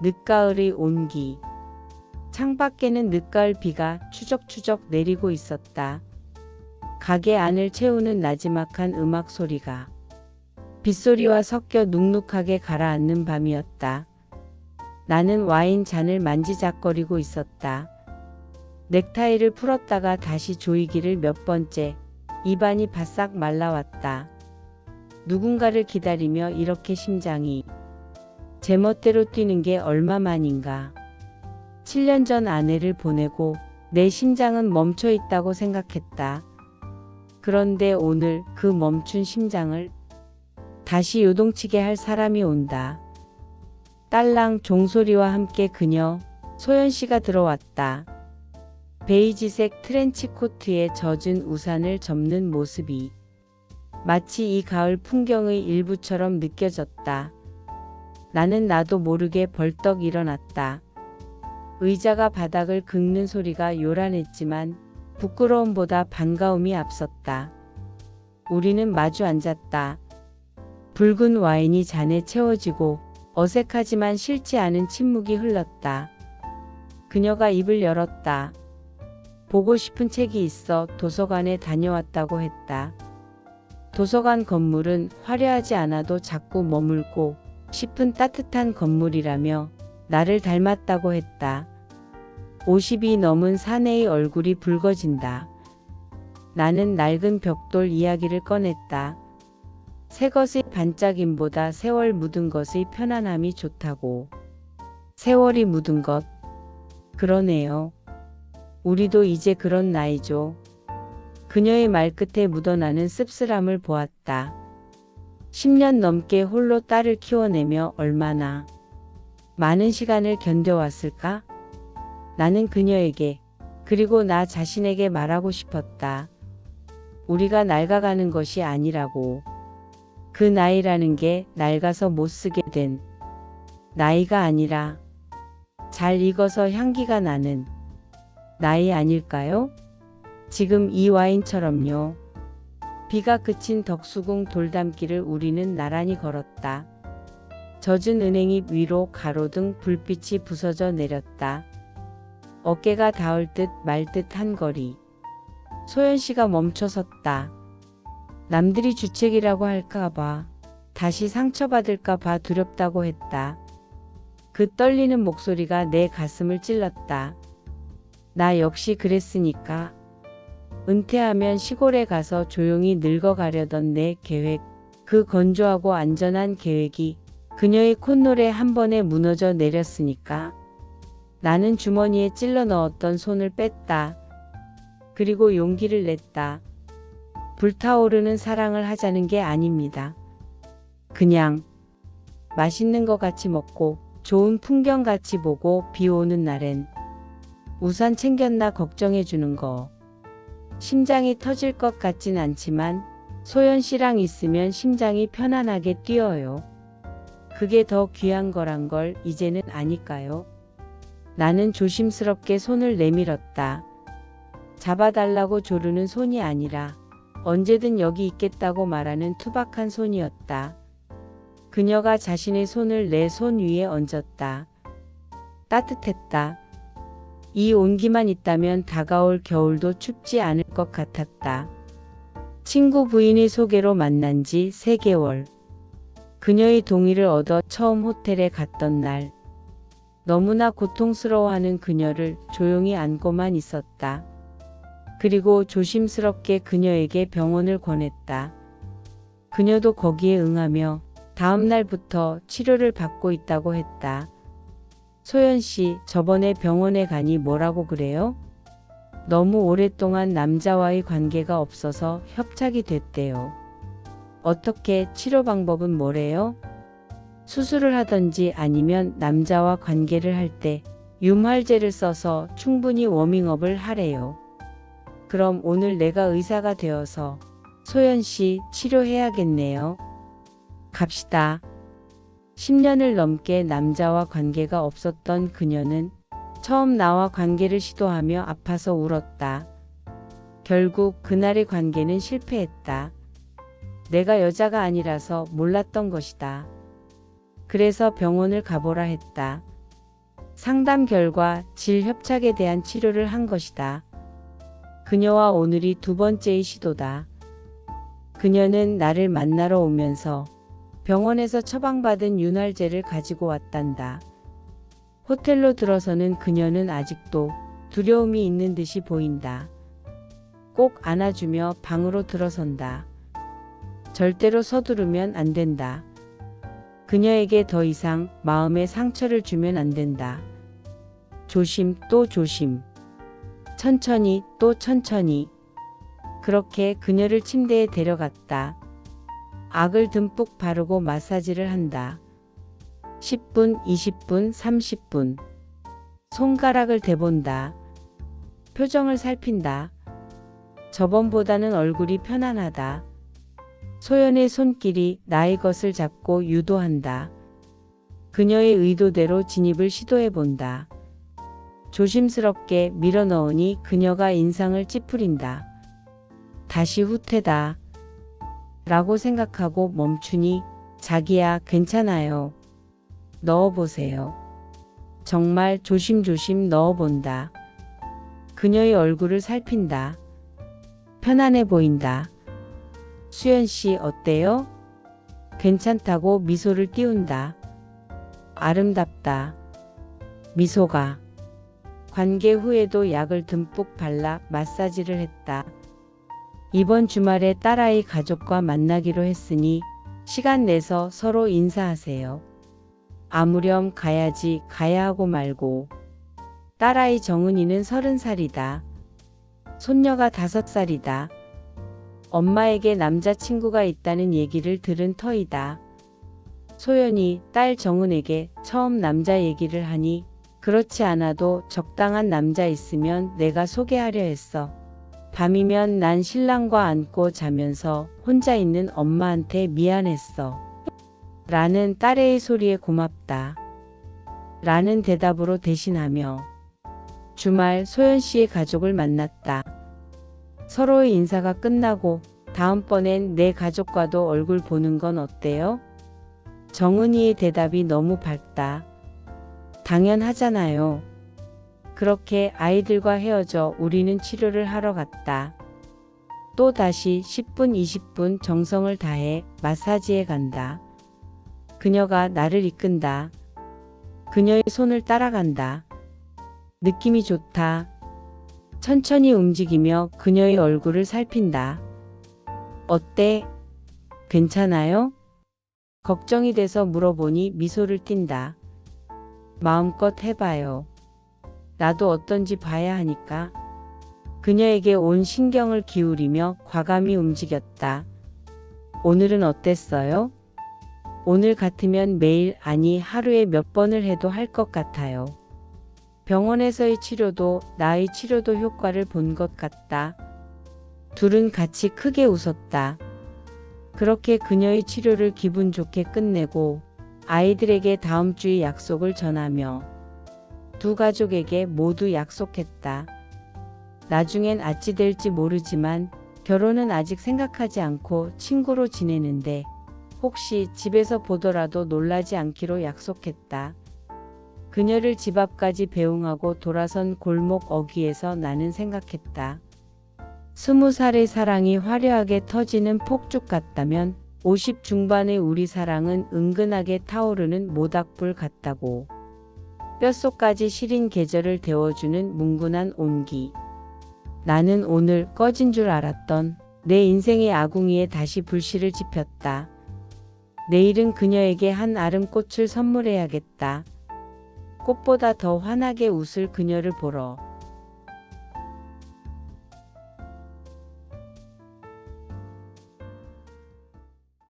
늦가을의 온기. 창밖에는 늦가을 비가 추적추적 내리고 있었다. 가게 안을 채우는 나지막한 음악 소리가 빗소리와 섞여 눅눅하게 가라앉는 밤이었다. 나는 와인 잔을 만지작거리고 있었다. 넥타이를 풀었다가 다시 조이기를 몇 번째 입안이 바싹 말라왔다. 누군가를 기다리며 이렇게 심장이 제멋대로 뛰는 게 얼마만인가. 7년 전 아내를 보내고 내 심장은 멈춰 있다고 생각했다. 그런데 오늘 그 멈춘 심장을 다시 요동치게 할 사람이 온다. 딸랑 종소리와 함께 그녀 소연 씨가 들어왔다. 베이지색 트렌치 코트에 젖은 우산을 접는 모습이 마치 이 가을 풍경의 일부처럼 느껴졌다. 나는 나도 모르게 벌떡 일어났다. 의자가 바닥을 긁는 소리가 요란했지만 부끄러움보다 반가움이 앞섰다. 우리는 마주 앉았다. 붉은 와인이 잔에 채워지고 어색하지만 싫지 않은 침묵이 흘렀다. 그녀가 입을 열었다. 보고 싶은 책이 있어 도서관에 다녀왔다고 했다. 도서관 건물은 화려하지 않아도 자꾸 머물고 싶은 따뜻한 건물이라며 나를 닮았다고 했다. 50이 넘은 사내의 얼굴이 붉어진다. 나는 낡은 벽돌 이야기를 꺼냈다. 새 것의 반짝임보다 세월 묻은 것의 편안함이 좋다고. 세월이 묻은 것. 그러네요. 우리도 이제 그런 나이죠. 그녀의 말끝에 묻어나는 씁쓸함을 보았다. 10년 넘게 홀로 딸을 키워내며 얼마나 많은 시간을 견뎌왔을까? 나는 그녀에게 그리고 나 자신에게 말하고 싶었다. 우리가 낡아가는 것이 아니라고. 그 나이라는 게 낡아서 못 쓰게 된 나이가 아니라 잘 익어서 향기가 나는 나이 아닐까요? 지금 이 와인처럼요. 비가 그친 덕수궁 돌담길을 우리는 나란히 걸었다. 젖은 은행잎 위로 가로등 불빛이 부서져 내렸다. 어깨가 닿을 듯 말 듯한 거리. 소연 씨가 멈춰섰다. 남들이 주책이라고 할까봐, 다시 상처받을까봐 두렵다고 했다. 그 떨리는 목소리가 내 가슴을 찔렀다. 나 역시 그랬으니까. 은퇴하면 시골에 가서 조용히 늙어가려던 내 계획, 그 건조하고 안전한 계획이 그녀의 콧노래 한 번에 무너져 내렸으니까. 나는 주머니에 찔러 넣었던 손을 뺐다. 그리고 용기를 냈다. 불타오르는 사랑을 하자는 게 아닙니다. 그냥 맛있는 거 같이 먹고 좋은 풍경 같이 보고 비 오는 날엔 우산 챙겼나 걱정해 주는 거. 심장이 터질 것 같진 않지만 소연 씨랑 있으면 심장이 편안하게 뛰어요. 그게 더 귀한 거란 걸 이제는 아니까요. 나는 조심스럽게 손을 내밀었다. 잡아달라고 조르는 손이 아니라 언제든 여기 있겠다고 말하는 투박한 손이었다. 그녀가 자신의 손을 내 손 위에 얹었다. 따뜻했다. 이 온기만 있다면 다가올 겨울도 춥지 않을 것 같았다. 친구 부인의 소개로 만난 지 3개월. 그녀의 동의를 얻어 처음 호텔에 갔던 날. 너무나 고통스러워하는 그녀를 조용히 안고만 있었다. 그리고 조심스럽게 그녀에게 병원을 권했다. 그녀도 거기에 응하며 다음 날부터 치료를 받고 있다고 했다. 소연 씨, 저번에 병원에 가니 뭐라고 그래요? 너무 오랫동안 남자와의 관계가 없어서 협착이 됐대요. 어떻게 치료 방법은 뭐래요? 수술을 하던지 아니면 남자와 관계를 할때 유말제를 써서 충분히 워밍업을 하래요. 그럼 오늘 내가 의사가 되어서 소연 씨 치료해야겠네요. 갑시다. 10년을 넘게 남자와 관계가 없었던 그녀는 처음 나와 관계를 시도하며 아파서 울었다. 결국 그날의 관계는 실패했다. 내가 여자가 아니라서 몰랐던 것이다. 그래서 병원을 가보라 했다. 상담 결과 질 협착에 대한 치료를 한 것이다. 그녀와 오늘이 두 번째의 시도다. 그녀는 나를 만나러 오면서 병원에서 처방받은 윤활제를 가지고 왔단다. 호텔로 들어서는 그녀는 아직도 두려움이 있는 듯이 보인다. 꼭 안아주며 방으로 들어선다. 절대로 서두르면 안 된다. 그녀에게 더 이상 마음의 상처를 주면 안 된다. 조심 또 조심. 천천히 또 천천히. 그렇게 그녀를 침대에 데려갔다. 악을 듬뿍 바르고 마사지를 한다. 10분, 20분, 30분. 손가락을 대본다. 표정을 살핀다. 저번보다는 얼굴이 편안하다. 소연의 손길이 나의 것을 잡고 유도한다. 그녀의 의도대로 진입을 시도해 본다. 조심스럽게 밀어 넣으니 그녀가 인상을 찌푸린다. 다시 후퇴다. 라고 생각하고 멈추니 자기야 괜찮아요. 넣어보세요. 정말 조심조심 넣어본다. 그녀의 얼굴을 살핀다. 편안해 보인다. 수연 씨 어때요? 괜찮다고 미소를 띄운다. 아름답다. 미소가. 관계 후에도 약을 듬뿍 발라 마사지를 했다. 이번 주말에 딸아이 가족과 만나기로 했으니 시간 내서 서로 인사하세요. 아무렴 가야지 가야 하고 말고. 딸아이 정은이는 서른 살이다. 손녀가 다섯 살이다. 엄마에게 남자친구가 있다는 얘기를 들은 터이다. 소연이 딸 정은에게 처음 남자 얘기를 하니 그렇지 않아도 적당한 남자 있으면 내가 소개하려 했어. 밤이면 난 신랑과 안고 자면서 혼자 있는 엄마한테 미안했어. 라는 딸의 소리에 고맙다. 라는 대답으로 대신하며 주말 소연 씨의 가족을 만났다. 서로의 인사가 끝나고 다음번엔 내 가족과도 얼굴 보는 건 어때요? 정은이의 대답이 너무 밝다. 당연하잖아요. 그렇게 아이들과 헤어져 우리는 치료를 하러 갔다. 또 다시 10분, 20분 정성을 다해 마사지에 간다. 그녀가 나를 이끈다. 그녀의 손을 따라간다. 느낌이 좋다. 천천히 움직이며 그녀의 얼굴을 살핀다. 어때? 괜찮아요? 걱정이 돼서 물어보니 미소를 띈다. 마음껏 해봐요. 나도 어떤지 봐야 하니까. 그녀에게 온 신경을 기울이며 과감히 움직였다. 오늘은 어땠어요? 오늘 같으면 매일 아니 하루에 몇 번을 해도 할 것 같아요. 병원에서의 치료도 나의 치료도 효과를 본 것 같다. 둘은 같이 크게 웃었다. 그렇게 그녀의 치료를 기분 좋게 끝내고 아이들에게 다음 주의 약속을 전하며 두 가족에게 모두 약속했다. 나중엔 아찌 될지 모르지만 결혼은 아직 생각하지 않고 친구로 지내는데 혹시 집에서 보더라도 놀라지 않기로 약속했다. 그녀를 집 앞까지 배웅하고 돌아선 골목 어귀에서 나는 생각했다. 스무 살의 사랑이 화려하게 터지는 폭죽 같다면 50 중반의 우리 사랑은 은근하게 타오르는 모닥불 같다고. 뼛속까지 시린 계절을 데워주는 뭉근한 온기. 나는 오늘 꺼진 줄 알았던 내 인생의 아궁이에 다시 불씨를 지폈다. 내일은 그녀에게 한 아름 꽃을 선물해야겠다. 꽃보다 더 환하게 웃을 그녀를 보러.